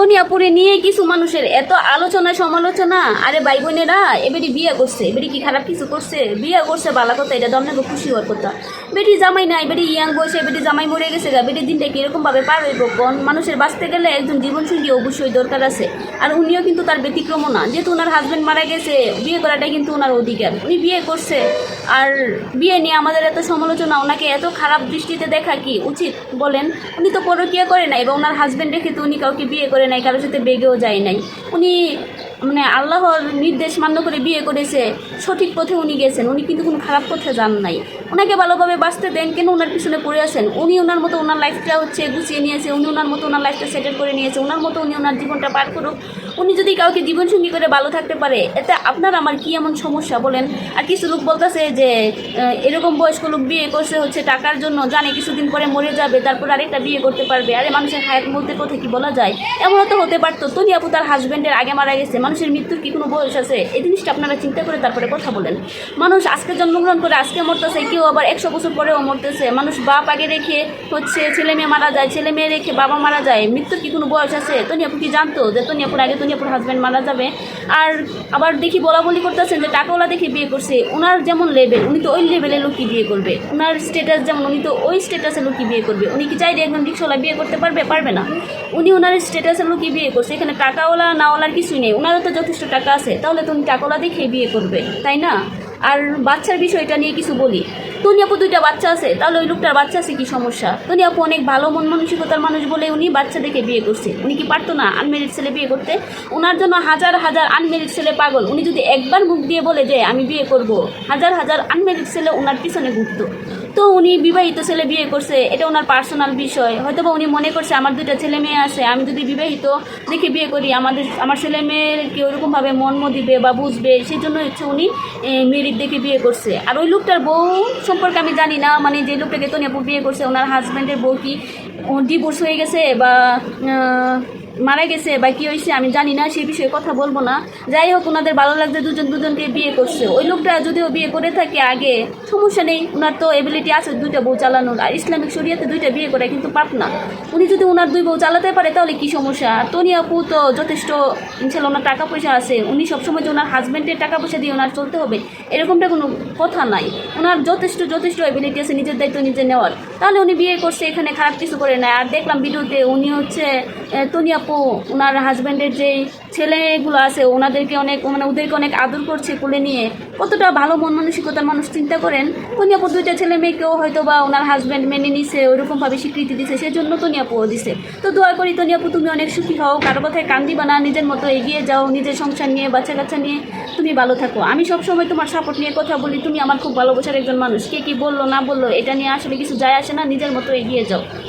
তনিয়াপুরে নিয়ে কিছু মানুষের এত আলোচনা, সমালোচনা। আরে ভাই বোনেরা এবারে বিয়ে করছে। এবারে কি খারাপ কিছু করছে? বিয়ে করছে বালা কথা, এটা দমনে খুশি হওয়ার কথা। বেটি জামাই নাই বেটি ইয়াং বয়সে বেটি জামাই মরে গেছে গা। বেটি দিনটা কীরকম ভাবে পার হইব কোন? মানুষের বাঁচতে গেলে একজন জীবনসঙ্গী অবশ্যই দরকার আছে। আর উনিও কিন্তু তার ব্যতিক্রমও না। যেহেতু ওনার হাজবেন্ড মারা গেছে, বিয়ে করাটাই কিন্তু ওনার অধিকার। উনি বিয়ে করছে। আর বিয়ে নিয়ে আমাদের এত সমালোচনা, ওনাকে এত খারাপ দৃষ্টিতে দেখা কি উচিত? বলেন, উনি তো পরকিয়া করে নাই এবং ওনার হাজব্যান্ড রেখে তো উনি কাউকে বিয়ে করে নাই, কারোর সাথে বেগেও যায় নাই। উনি মানে আল্লাহর নির্দেশ মান্য করে বিয়ে করেছে, সঠিক পথে উনি গেছেন, উনি কিন্তু কোনো খারাপ পথে যান নাই। ওনাকে ভালোভাবে বাঁচতে দেন কেন ওনার পিছনে পড়ে আছেন? উনি ওনার মতো ওনার লাইফটা হচ্ছে গুছিয়ে নিয়েছে, উনি ওনার মতো ওনার লাইফটা সেটেল করে নিয়েছে, ওনার মতো উনি ওনার জীবনটা পার করুক। উনি যদি কাউকে জীবনসঙ্গী করে ভালো থাকতে পারে, এতে আপনার আমার কি এমন সমস্যা বলেন? আর কিছু লোক বলতেছে যে এরকম বয়স্ক লোক বিয়ে করছে হচ্ছে টাকার জন্য, জানে কিছুদিন পরে মরে যাবে, তারপর আরেকটা বিয়ে করতে পারবে। আরে মানুষের হায়াত বলতে কথা কি বলা যায়? এমনও তো হতে পারতো। তনি আপু তার হাজব্যান্ডের আগে মারা গেছে। মানুষের মৃত্যুর কি কোনো বয়স আছে? এই জিনিসটা আপনারা চিন্তা করে তারপরে কথা বলেন। মানুষ আজকে জন্মগ্রহণ করে আজকে মরতেছে, কেউ আবার একশো বছর পরেও মরতেছে। মানুষ বাপ আগে রেখে হচ্ছে ছেলে মেয়ে মারা যায় ছেলে মেয়ে রেখে বাবা মারা যায়। মৃত্যুর কি কোনো বয়স আছে? তনি আপু কি জানতো যে তনি আপুর আগে তনি আপুর হাজব্যান্ড মারা যাবে। আর আবার দেখি বলা বলি করতেছেন যে টাকাওয়ালা দেখে বিয়ে করছে। ওনার যেমন লেভেল উনি তো ওই লেভেলের লোকই বিয়ে করবে। ওনার স্টেটাস যেমন, উনি তো ওই স্টেটাসের লোকই বিয়ে করবে। উনি কি চাইলে একজন রিক্সাওয়ালা বিয়ে করতে পারবে? পারবে না। উনি ওনার স্টেটাসের লোকই বিয়ে করছে। এখানে টাকাওয়ালা, নাওয়ালার কিছুই নেই। ওনারও তো যথেষ্ট টাকা আছে। তাহলে তো উনি টাকাওয়ালা দেখে বিয়ে করবে, তাই না? আর বাচ্চার বিষয়টা নিয়ে কিছু বলি। তনি আপু, দুইটা বাচ্চা আছে, তাহলে ওই লোকটার বাচ্চা আছে কি সমস্যা? তনি আপু, অনেক ভালো মন মানসিকতার মানুষ বলে উনি বাচ্চা দেখে বিয়ে করছে। উনি কি পারতো না আনমেরিড ছেলে বিয়ে করতে? ওনার জন্য হাজার হাজার আনমেরিড ছেলে পাগল। উনি যদি একবার মুখ দিয়ে বলে যে, আমি বিয়ে করব। হাজার হাজার আনমেরিড ছেলে ওনার পিছনে ঘুরতো। তো উনি বিবাহিত ছেলে বিয়ে করছে, এটা ওনার পার্সোনাল বিষয়। হয়তো বা উনি মনে করছে, আমার দুইটা ছেলে মেয়ে আছে, আমি যদি বিবাহিত, দেখে বিয়ে করি, আমাদের, আমার ছেলে মেয়েকে ওরকমভাবে মর্ম দিবে বা বুঝবে সেই জন্য হচ্ছে উনি মেরিট দেখে বিয়ে করছে। আর ওই লোকটার বউ সম্পর্কে আমি জানি না মানে যে লোকটাকে তো আপু বিয়ে করছে, ওনার হাজব্যান্ডের বউ কি ডিভোর্স হয়ে গেছে বা মারা গেছে বা কি হয়েছে আমি জানি না, সেই বিষয়ে কথা বলব না। যাই হোক ওনাদের ভালো লাগছে দুজন দুজনকে বিয়ে করছে। ওই লোকটা যদিও বিয়ে করে থাকে আগে, সমস্যা নেই। ওনার তো এবিলিটি আছে দুইটা বউ চালানোর। আর ইসলামিক শরিয়াতে দুইটা বিয়ে করে কিন্তু পাপ না। উনি যদি ওনার দুই বউ চালাতে পারে, তাহলে কি সমস্যা? আর তনি আপু তো যথেষ্ট, ইনশাল্লাহ ওনার টাকা পয়সা আছে। উনি সবসময় যে ওনার হাজব্যান্ডের টাকা পয়সা দিয়ে ওনার চলতে হবে, এরকমটা কোনো কথা নাই। ওনার যথেষ্ট যথেষ্ট এবিলিটি আছে, নিজের দায়িত্ব নিজে নেওয়ার। তাহলে উনি বিয়ে করছে, এখানে খারাপ কিছু করে নেয়। আর দেখলাম ভিডিওতে উনি হচ্ছে আহ, তনি আপু ওনার হাজব্যান্ডের যে ছেলেগুলো আছে ওনাদেরকে অনেক মানে ওদেরকে অনেক আদর করছে কোলে নিয়ে। কতটা ভালো মন মানসিকতার মানুষ চিন্তা করেন? তনি আপু দুইটা ছেলে মেয়েকেও হয়তো বা ওনার হাজব্যান্ড মেনে নিছে ওইরকমভাবে স্বীকৃতি দিছে সেজন্য তনি আপুও দিছে। তো দোয়া করি তনি আপু তুমি অনেক সুখী হও কারও কথায় কান দিবা না নিজের মতো এগিয়ে যাও নিজের সংসার নিয়ে বাচ্চা কাচ্চা নিয়ে তুমি ভালো থাকো। আমি সবসময় তোমার সাপোর্ট নিয়ে কথা বলি তুমি আমার খুব ভালোবাসার একজন মানুষ। কে কি বলল না বলল এটা নিয়ে আসলে কিছু যায় আসে না নিজের মতো এগিয়ে যাও।